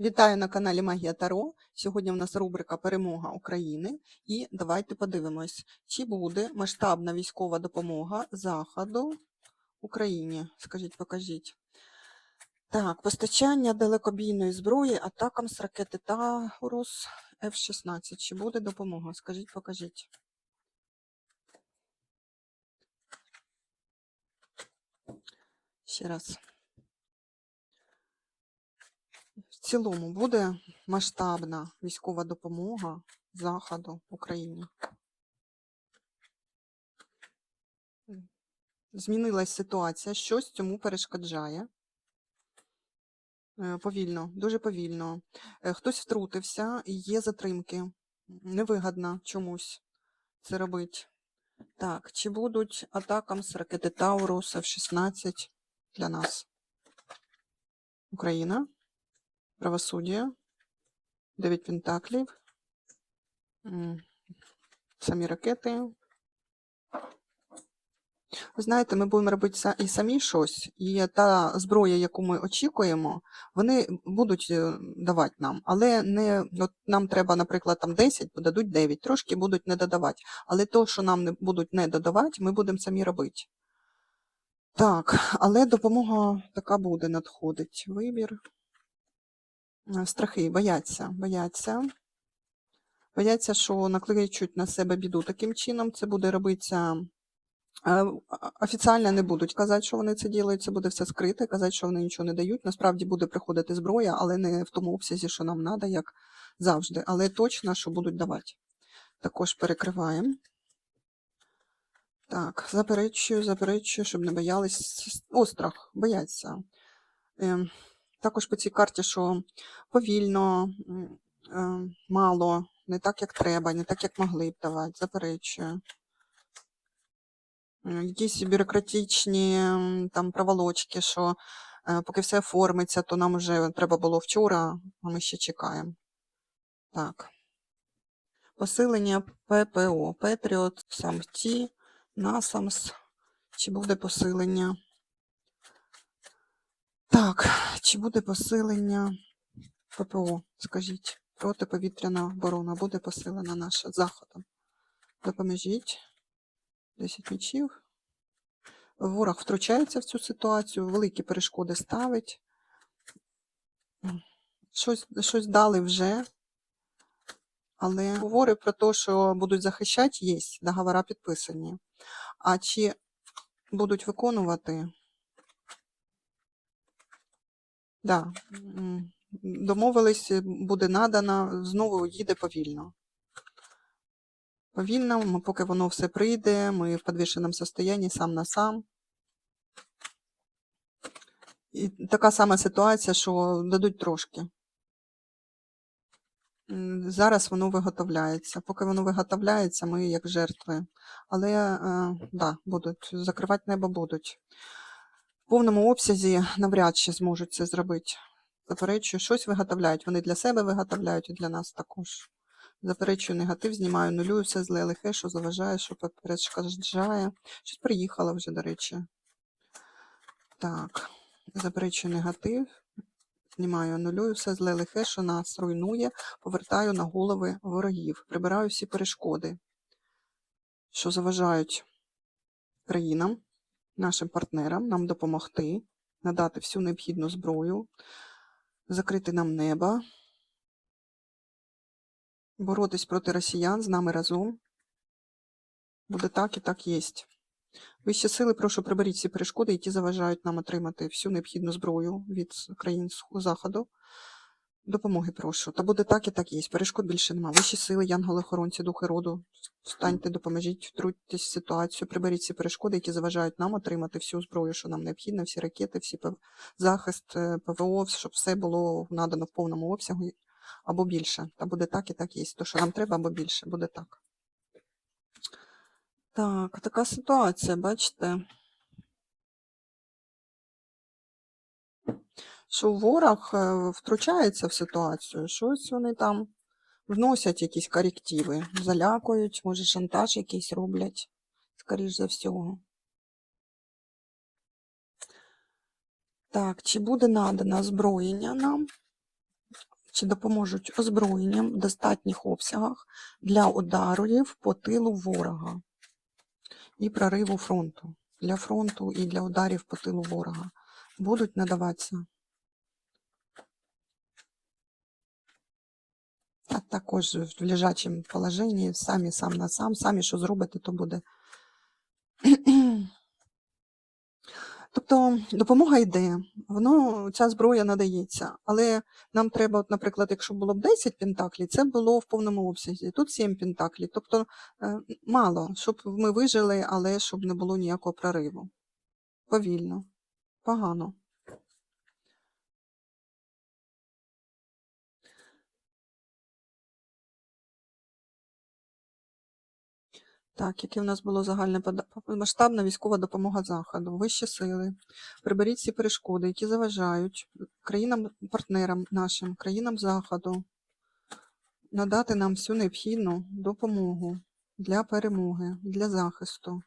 Вітаю на каналі Магія Таро. Сьогодні в нас рубрика Перемога України. І давайте подивимось, чи буде масштабна військова допомога Заходу Україні. Скажіть, покажіть. Так, постачання далекобійної зброї атакам з ракети Таурус F-16. Чи буде допомога? Скажіть, покажіть. Ще раз. В цілому буде масштабна військова допомога Заходу Україні. Змінилась ситуація, щось цьому перешкоджає. Е, Повільно, дуже повільно. Е, Хтось втрутився є затримки. Невигідно чомусь це робить. Так, чи будуть атакам з ракети Таурус F-16 для нас? Україна? Правосуддя, 9 пентаклів, самі ракети. Ви знаєте, ми будемо робити і самі щось, і та зброя, яку ми очікуємо, вони будуть е, давати нам, але не от нам треба, наприклад, там 10, дадуть 9, трошки будуть не додавати. Але то, що нам не будуть не додавати, ми будемо самі робити. Так, але допомога така буде надходить. Вибір. Е, Страхи бояться, бояться. Бояться, що накличуть на себе біду таким чином. Це буде робитися е, офіціально не будуть казати, що вони це ділають, це буде все скрите, казати, що вони нічого не дають. Насправді буде приходити зброя, але не в тому обсязі, що нам треба, як завжди. Але точно, що будуть давати. Також перекриваємо. Так, заперечую, заперечую, щоб не боялись. Острах, бояться. Також по цій карті, що повільно, е, мало, не так, як треба, не так, як могли б давати, заперечую. Е, Якісь бюрократичні там проволочки, що е, поки все оформиться, то нам вже треба було вчора, а ми ще чекаємо. Так. Посилення ППО. Петріот, САМТі, НАСАМС. Чи буде посилення? Так, чи буде посилення ППО? Скажіть, протиповітряна оборона буде посилена наша заходом? Допоможіть. 10 мічів. Ворог втручається в цю ситуацію, великі перешкоди ставить. Щось, щось дали вже, але говорить про те, що будуть захищати, є, договори підписані. А чи будуть виконувати? Да. Домовились, е, буде надано, знову їде повільно. Повільно, ми, поки воно все прийде, ми в підвішеному состоянні сам на сам. І така сама ситуація, що дадуть трошки. Зараз воно виготовляється. Поки воно виготовляється, ми як жертви. Але е, да, будуть закривати небо будуть. В повному обсязі навряд чи зможуть це зробити. Заперечую, щось виготовляють. Вони для себе виготовляють і для нас також. Заперечую негатив, знімаю нулюю, все зле лихе, що заважає, що перешкоджає. Щось приїхало вже, до речі. Так, заперечую негатив, знімаю нулюю, все зле лихе, що нас руйнує, повертаю на голови ворогів, прибираю всі перешкоди, що заважають країнам, нашим партнерам, нам допомогти, надати всю необхідну зброю, закрити нам небо, боротись проти росіян з нами разом. Буде так і так єсть. Вищі сили, прошу приберіть всі перешкоди, які заважають нам отримати всю необхідну зброю від країн Заходу. Допомоги прошу. Та буде так і так є. Перешкод більше нема. Вищі сили, янголи-охоронці, духи роду. Встаньте, допоможіть, втрутьтесь в ситуацію, приберіть всі перешкоди, які заважають нам отримати всю зброю, що нам необхідно, всі ракети, всі пов- захист, е, ПВО, щоб все було надано в повному обсягу або більше. Та буде так і так є. То, що нам треба, або більше, буде так. Так, така ситуація, бачите. Що ворог е, втручається в ситуацію, щось вони там вносять якісь корективи, залякують, може шантаж якийсь роблять, скоріш за всього. Так, чи буде надано озброєння нам чи допоможуть озброєнням в достатніх обсягах для ударів по тилу ворога і прориву фронту. Для фронту і для ударів по тилу ворога будуть надаватися. А також в лежачому положенні, самі сам на сам, самі що зробите, то буде. Тобто допомога йде, воно, ця зброя надається. Але нам треба, от, наприклад, якщо було б 10 пентаклів, це було в повному обсязі. Тут 7 пентаклів. Тобто е, мало, щоб ми вижили, але щоб не було ніякого прориву. Повільно, погано. Так, яке в нас було загальне масштабна військова допомога Заходу, вищі сили. Приберіть всі перешкоди, які заважають країнам-партнерам нашим, країнам Заходу, надати нам всю необхідну допомогу для перемоги, для захисту,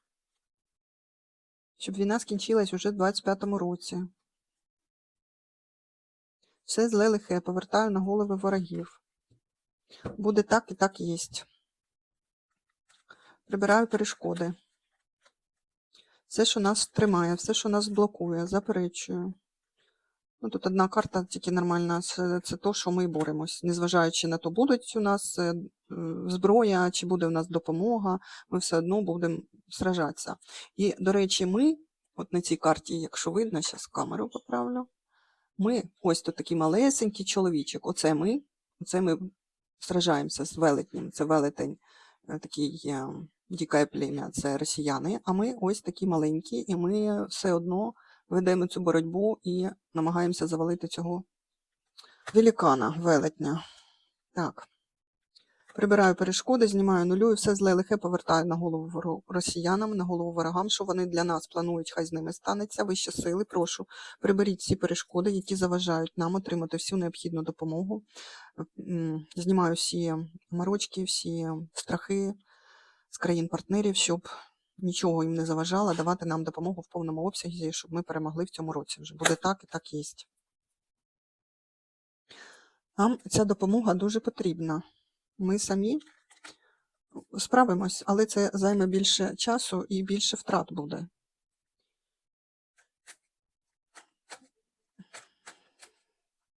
щоб війна скінчилась уже в 25-му році. Все зле лихе повертаю на голови ворогів. Буде так і так єсть. Прибираю перешкоди. Все, що нас тримає, все, що нас блокує, заперечую. Ну, тут одна карта тільки нормальна, це, це то, що ми боремось. Незважаючи на то, будуть у нас е, зброя, чи буде у нас допомога, ми все одно будемо сражатися. І, до речі, ми, от на цій карті, якщо видно, зараз камеру поправлю, ми, ось тут такий малесенький чоловічок, оце ми, оце ми сражаємося з велетнем, це велетень е, такий е, дікає плем'я, це росіяни, а ми ось такі маленькі, і ми все одно ведемо цю боротьбу і намагаємося завалити цього великана, велетня. Так. Прибираю перешкоди, знімаю нулю і все зле лихе повертаю на голову росіянам, на голову ворогам, що вони для нас планують, хай з ними станеться. Вищі сили, прошу, приберіть всі перешкоди, які заважають нам отримати всю необхідну допомогу. Знімаю всі марочки, всі страхи з країн-партнерів, щоб нічого їм не заважало давати нам допомогу в повному обсязі, щоб ми перемогли в цьому році. Вже буде так і так єсть. Нам ця допомога дуже потрібна. Ми самі справимось, але це займе більше часу і більше втрат буде.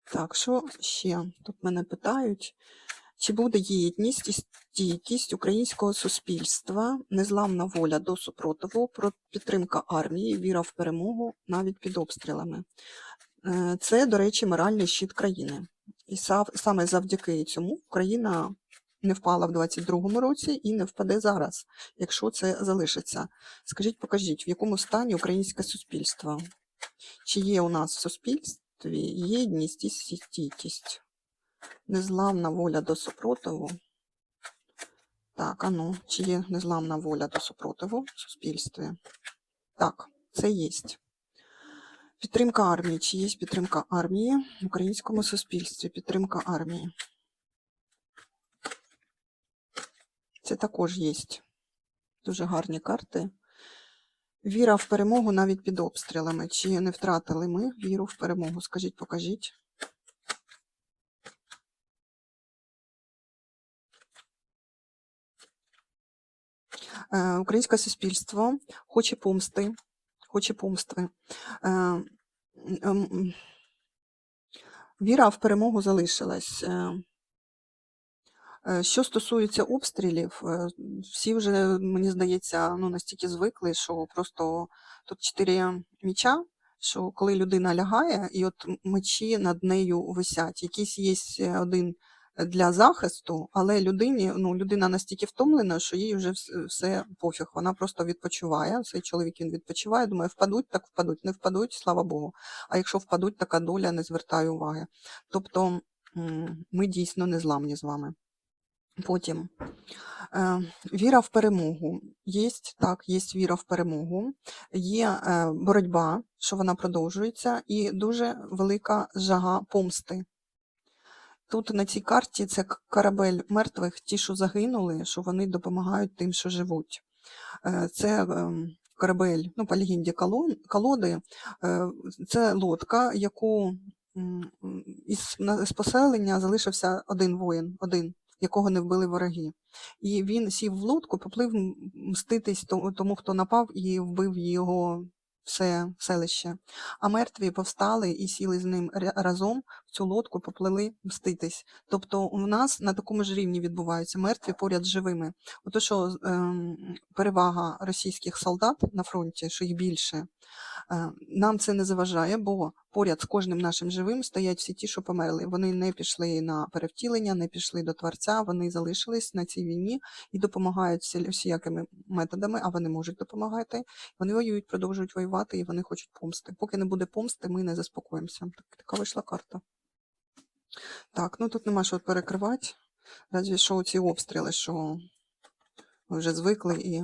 Так, що ще? Тут мене питають, чи буде єдність і стійкість українського суспільства, незламна воля до супротиву, про підтримка армії, віра в перемогу навіть під обстрілами. Е, Це, до речі, моральний щит країни. І саме завдяки цьому Україна не впала в 22-му році і не впаде зараз, якщо це залишиться. Скажіть, покажіть, в якому стані українське суспільство? Чи є у нас в суспільстві єдність і стійкість? Незламна воля до супротиву. Так, а ну, чи є незламна воля до супротиву в суспільстві? Так, це є. Підтримка армії. Чи є підтримка армії в українському суспільстві? Підтримка армії. Це також є дуже гарні карти. Віра в перемогу навіть під обстрілами. Чи не втратили ми віру в перемогу? Скажіть, покажіть. Українське суспільство хоче помсти, хоче помсти. Е, Віра в перемогу залишилась. Е, Е, Що стосується обстрілів, е, всі вже, мені здається, ну, настільки звикли, що просто тут чотири міча, що коли людина лягає, і от мечі над нею висять. Якийсь є е, один для захисту, але людині, ну, людина настільки втомлена, що їй вже все пофіг. Вона просто відпочиває. Цей чоловік він відпочиває, думає, впадуть, так впадуть, не впадуть, слава Богу. А якщо впадуть, така доля не звертає уваги. Тобто ми дійсно незламні з вами. Потім е, віра в перемогу. Є так, є віра в перемогу, є боротьба, що вона продовжується, і дуже велика жага помсти. Тут на цій карті це корабель мертвих, ті, що загинули, що вони допомагають тим, що живуть. Е, Це ем, корабель, ну, по легенді колоди, е, це лодка, яку із, поселення залишився один воїн, один, якого не вбили вороги. І він сів в лодку, поплив мститись тому, хто напав і вбив його все селище. А мертві повстали і сіли з ним разом цю лодку, поплили мститись. Тобто у нас на такому ж рівні відбуваються мертві поряд з живими. Ото що ем, перевага російських солдат на фронті, що їх більше, е, нам це не заважає, бо поряд з кожним нашим живим стоять всі ті, що померли. Вони не пішли на перевтілення, не пішли до Творця, вони залишились на цій війні і допомагають всі- всілякими методами, а вони можуть допомагати. Вони воюють, продовжують воювати і вони хочуть помсти. Поки не буде помсти, ми не заспокоїмося. Так, така вийшла карта. Так, ну тут нема що перекривати. Разві що ці обстріли, що ми вже звикли і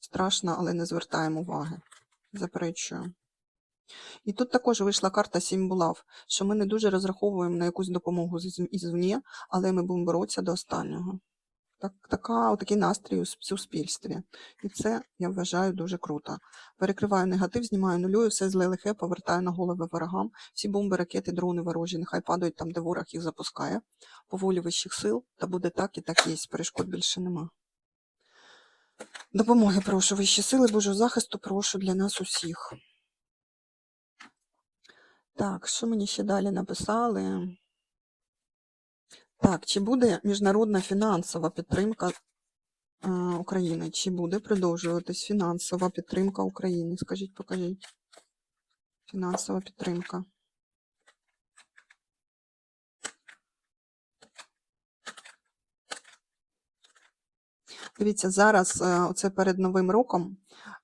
страшно, але не звертаємо уваги. Заперечую. І тут також вийшла карта Сім булав, що ми не дуже розраховуємо на якусь допомогу ізвні, але ми будемо боротися до останнього. Так, така, такий настрій у суспільстві. І це, я вважаю, дуже круто. Перекриваю негатив, знімаю нулюю, все зле лихе, повертаю на голови ворогам. Всі бомби, ракети, дрони ворожі, нехай падають там, де ворог їх запускає. По волі вищих сил, та буде так і так є. Перешкод більше нема. Допомоги прошу, вищі сили, Божого захисту, прошу для нас усіх. Так, що мені ще далі написали? Так, чи буде міжнародна фінансова підтримка е, України? Чи буде продовжуватись фінансова підтримка України? Скажіть, покажіть. Фінансова підтримка. Дивіться, зараз, е, оце перед Новим роком,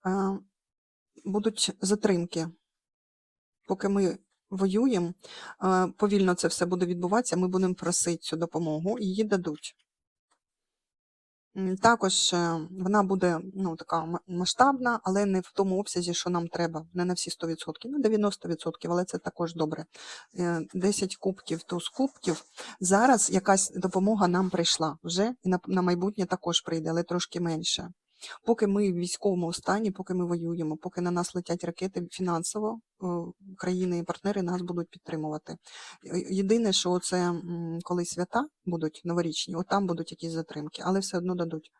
е, будуть затримки. Поки ми воюємо, е, повільно це все буде відбуватися, ми будемо просити цю допомогу, і її дадуть. Також е, вона буде ну, така масштабна, але не в тому обсязі, що нам треба, не на всі 100%, ну 90%, але це також добре. Е, 10 кубків, туз кубків. Зараз якась допомога нам прийшла вже, і на, на майбутнє також прийде, але трошки менше. Поки ми в військовому стані, поки ми воюємо, поки на нас летять ракети фінансово, е, країни і партнери нас будуть підтримувати. Е, Єдине, що це коли свята будуть новорічні, от там будуть якісь затримки, але все одно дадуть.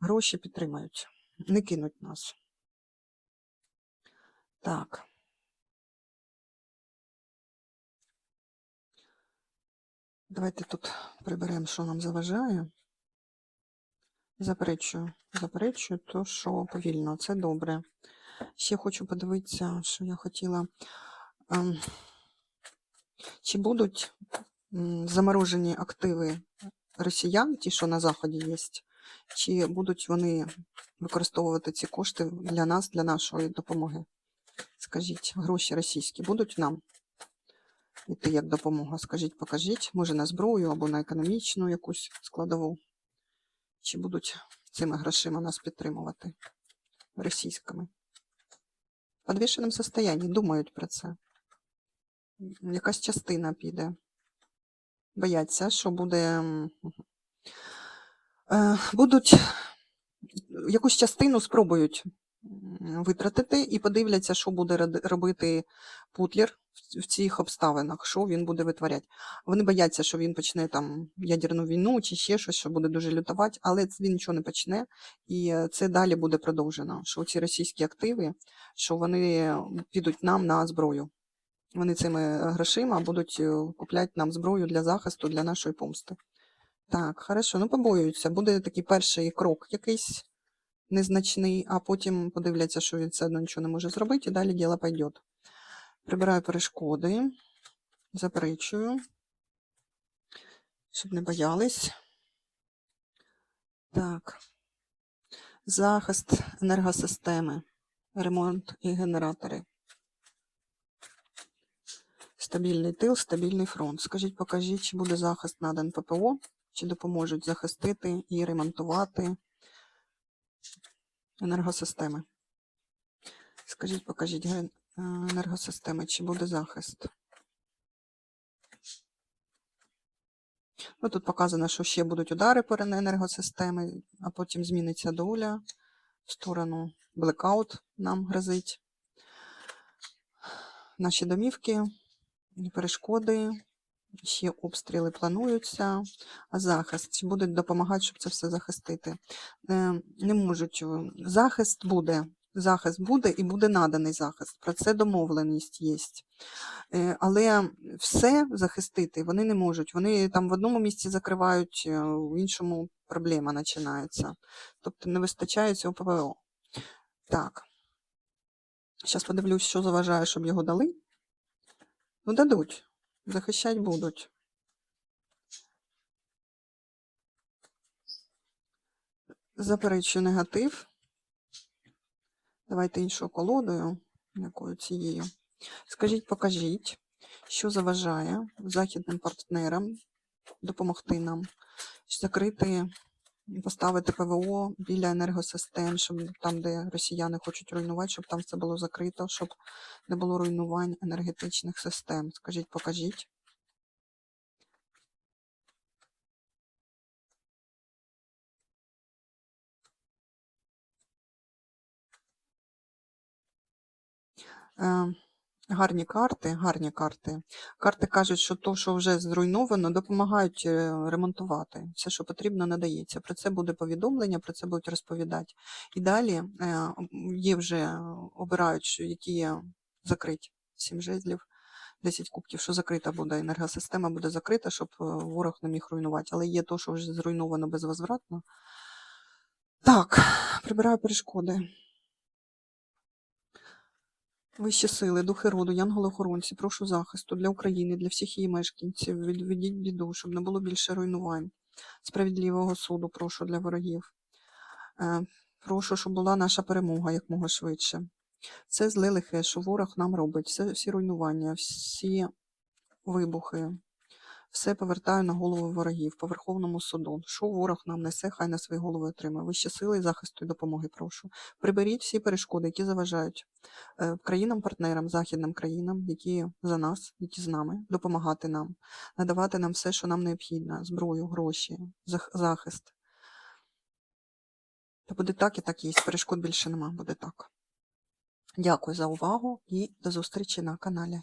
Гроші підтримають, не кинуть нас. Так. Давайте тут приберемо, що нам заважає. Заперечую, заперечую, то що повільно, це добре. Ще хочу подивитися, що я хотіла. Ем, Чи будуть заморожені активи росіян, ті, що на Заході є, чи будуть вони використовувати ці кошти для нас, для нашої допомоги? Скажіть, гроші російські будуть нам іти як допомога? Скажіть, покажіть, може на зброю або на економічну якусь складову? Чи будуть цими грошима нас підтримувати російськими? В підвішеному состоянні думають про це. Якась частина піде. Бояться, що буде. е, Будуть якусь частину спробують витратити і подивляться, що буде робити Путлер в- цих обставинах, що він буде витворяти. Вони бояться, що він почне там ядерну війну чи ще щось, що буде дуже лютувати, але він нічого не почне, і е, це далі буде продовжено. Що ці російські активи, що вони підуть нам на зброю. Вони цими е, грошима будуть е, купляти нам зброю для захисту, для нашої помсти. Так, хорошо, ну побоюються. Буде такий перший крок якийсь незначний, а потім подивляться, що він все одно нічого не може зробити, і далі діло пойде. Прибираю перешкоди, заперечую, щоб не боялись. Так. Захист енергосистеми, ремонт і генератори. Стабільний тил, стабільний фронт. Скажіть, покажіть, чи буде захист надан ППО, чи допоможуть захистити і ремонтувати енергосистеми. Скажіть, покажіть енергосистеми, чи буде захист. Ну, тут показано, що ще будуть удари по енергосистеми, а потім зміниться доля в сторону блекаут нам грозить. Наші домівки перешкоди, ще обстріли плануються, а захист чи будуть допомагати, щоб це все захистити. Е, Не можуть. е, Захист буде. Захист буде і буде наданий захист. Про це домовленість є. Е, Але все захистити вони не можуть. Вони там в одному місці закривають, е, в іншому проблема починається. Тобто не вистачає цього ПВО. Так. Зараз подивлюсь, що заважає, щоб його дали. Ну, дадуть. Захищати будуть. Заперечую негатив. Давайте іншою колодою, якою цією. Скажіть, покажіть, що заважає західним партнерам допомогти нам закрити, поставити ПВО біля енергосистем, щоб там, де росіяни хочуть руйнувати, щоб там все було закрито, щоб не було руйнувань енергетичних систем. Скажіть, покажіть. Гарні карти, гарні карти. Карти кажуть, що то, що вже зруйновано, допомагають е, ремонтувати. Все, що потрібно, надається. Про це буде повідомлення, про це будуть розповідати. І далі е, є вже е, обирають, які є закриті. Сім жезлів, 10 кубків, що закрита буде, енергосистема буде закрита, щоб е, ворог не міг руйнувати. Але є то, що вже зруйновано безвозвратно. Так, прибираю перешкоди. Вищі сили, духи роду, янголи-охоронці, прошу захисту для України, для всіх її мешканців. Відведіть біду, щоб не було більше руйнувань. Справедливого суду, прошу для ворогів. Е, Прошу, щоб була наша перемога якмога швидше. Це зле лихе, що ворог нам робить. Все, всі руйнування, всі вибухи. Все повертаю на голову ворогів по Верховному суду. Що ворог нам несе, хай на свої голови отримає. Вищі сили, захисту і допомоги, прошу. Приберіть всі перешкоди, які заважають е, країнам-партнерам, західним країнам, які за нас, які з нами, допомагати нам, надавати нам все, що нам необхідно: зброю, гроші, зах- захист. Та буде так і так є. Перешкод більше нема, буде так. Дякую за увагу і до зустрічі на каналі.